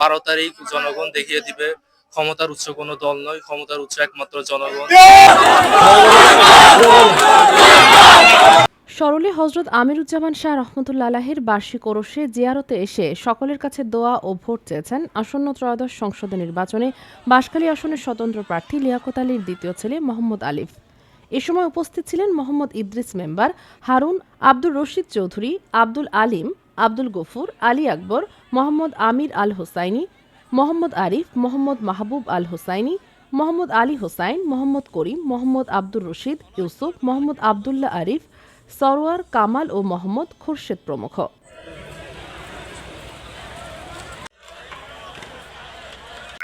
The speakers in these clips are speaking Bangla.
বারো তারিখ জনগণ দেখিয়ে দিবে, ক্ষমতার উৎস কোনো দল নয়, ক্ষমতার উৎস একমাত্র জনগণ। সরলে হজরত আমিরুজ্জামান শাহ রহমতুল্লা আলাহির বার্ষিক ওরসে জিয়ারতে এসে সকলের কাছে দোয়া ও ভোট চেয়েছেন আসন্ন ত্রয়োদশ সংসদ নির্বাচনে বাঁশখালী আসনের স্বতন্ত্র প্রার্থী লিয়াকত আলীর দ্বিতীয় ছেলে মোহাম্মদ আলিফ। এ সময় উপস্থিত ছিলেন মোহাম্মদ ইদ্রিস মেম্বার হারুন আব্দুর রশিদ চৌধুরী, আব্দুল আলিম আব্দুল গফুর আলী আকবর মোহাম্মদ আমির আল হোসাইনি মোহাম্মদ আরিফ মোহাম্মদ মাহবুব আল হোসাইনি মোহাম্মদ আলী হোসাইন মোহাম্মদ করিম মোহাম্মদ আব্দুর রশিদ ইউসুফ মোহাম্মদ আবদুল্লাহ আরিফ সরোয়ার কামাল ও মোহাম্মদ খুরশেদ প্রমুখ।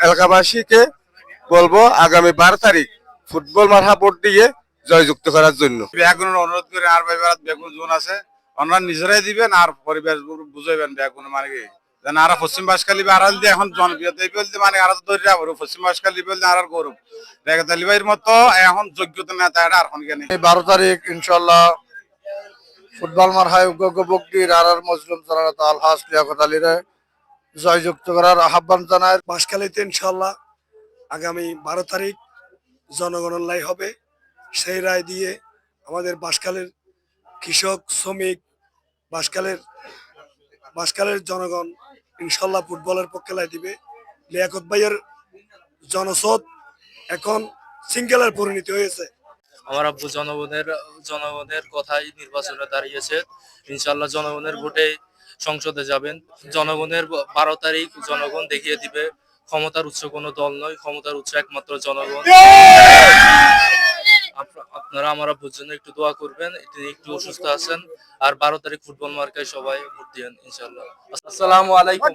এলাকাবাসীকে বলব আগামী বারো তারিখ ফুটবল মাঠা ভোট দিয়ে জয়যুক্ত করার জন্য। বেগুনের অনুরোধ করে আর ভাইবার বেগুন জোন আছে। ওনারা নিজেরাই দিবেন আর পরিবেশ বুঝাইবেন বেগুন মানে কি? যেন আর পশ্চিম বাসকালি বা আড়াল দিয়ে এখন জনপ্রিয় দেই বলতে মানে আর ধরে যাব পশ্চিম বাসকালি বলতে আর আর গৌরব। দেখা তালিবাইয়ের মতো এখন যোগ্যতা নেতা এটা আর কোনখানে এই বারো তারিখ ইনশাল্লাহ ফুটবল মাঠায় উগ্র বক্তির আর আর মজলুম সালাত আলহাস লিয়াকত আলীরে জয়যুক্ত করার আহ্বান জানায়। বাঁশখালীতে ইনশাল্লাহ আগামী বারো তারিখ জনগণন লাই হবে। সেই রায় দিয়ে আমাদের বাঁশখালের কৃষক শ্রমিক বাঁশখালের বাঁশখালের জনগণ ইনশাল্লাহ ফুটবলের পক্ষে লাই দিবে। লিয়াকত ভাইয়ের জনসদ এখন সিঙ্গেলের পরিণতি হয়েছে। আমার আব্বু জনগণের জনগণের কথাই নির্বাচনে দাঁড়িয়েছে। ইনশাল্লাহ জনগণের ভোটে সংসদে যাবেন। জনগণের বারো তারিখ জনগণ দেখিয়ে দিবে ক্ষমতার উৎস কোনো দল নয় ক্ষমতার উৎস একমাত্র জনগণ। আপনারা আমার আব্বুর জন্য একটু দোয়া করবেন তিনি একটু অসুস্থ আছেন আর বারো তারিখ ফুটবল মার্কায় সবাই ভোট দিয়ে ইনশাল্লাহ আসসালামু আলাইকুম।